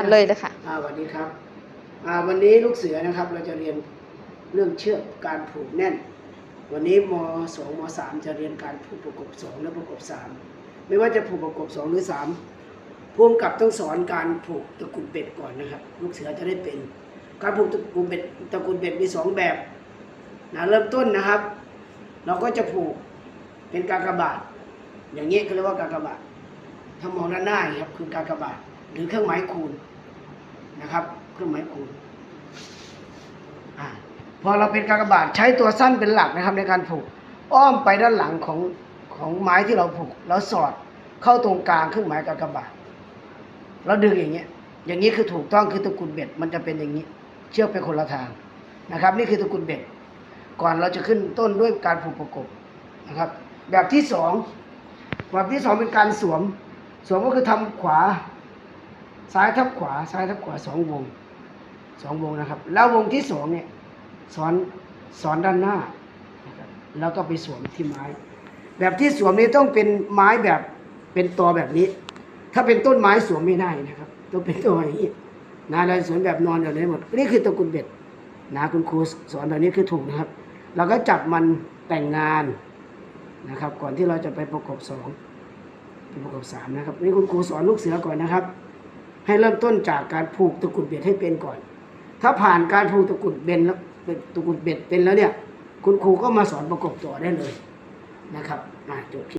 อ่านเลยเลยค่ะอ่าสวัสดีครับอ่าวันนี้ลูกเสือนะครับ เราจะเรียนเรื่องเชือกการผูกแน่น วันนี้มสองมสามจะเรียนการผูกประกบสองและประกบสามไม่ว่าจะผูกประกบสองหรือสามพ่วงกับต้องสอนการผูกตะกรุดเป็ดก่อนนะครับ ลูกเสือจะได้เป็น การผูกตะกรุดเป็ดตะกรุดเป็ดมีสองแบบนะเริ่มต้นนะครับ เราก็จะผูกเป็นกากบาทอย่างนี้เขาเรียกว่ากากบาทถ้ามองด้านหน้ายครับคือกากบาท หรือเครื่องหมายคูณนะครับ เครื่องหมายคูณอพอเราเป็นกากบาทใช้ตัวสั้นเป็นหลักนะครับในการผูก อ้อมไปด้านหลังของของไม้ที่เราผูก แล้วสอดเข้าตรงกลางเครื่องหมายกากบาทแล้วดึงอย่างเงี้ย อย่างนี้คือถูกต้องคือตะกุดเบ็ดมันจะเป็นอย่างนี้ เชือกไปคนละทางนะครับ นี่คือตะกุดเบ็ดก่อนเราจะขึ้นต้นด้วยการผูกประกบนะครับ แบบที่สองแบบที่สองเป็นการสวม สวมก็คือทำขวา ซ้ายทับขวาซ้ายทับขวาสองวงสองวงนะครับ แล้ววงที่สองเนี่ยสอนสอนด้านหน้านะครับแล้วก็ไปสวมที่ไม้ แบบที่สวมนี้ต้องเป็นไม้แบบเป็นตอแบบนี้ ถ้าเป็นต้นไม้สวมไม่ได้นะครับต้องเป็นตัวอย่างนี้นะเราสวมแบบนอนแบบนี้หมดนี่คือตะกรุดเบ็ดนะคุณครูสอนแบบนี้คือถูกนะครับ เราก็จับมันแต่งงานนะครับ ก่อนที่เราจะไปประกบสองไปประกบสามนะครับนี่คุณครูสอนลูกเสือก่อนนะครับ ให้เริ่มต้นจากการผูกตะกุดเบ็ดให้เป็นก่อน ถ้าผ่านการผูกตะกุดเบ็ดแล้วตะกุดเบ็ดเป็นแล้วเนี่ย คุณครูก็มาสอนประกบต่อได้เลยนะครับอะจบ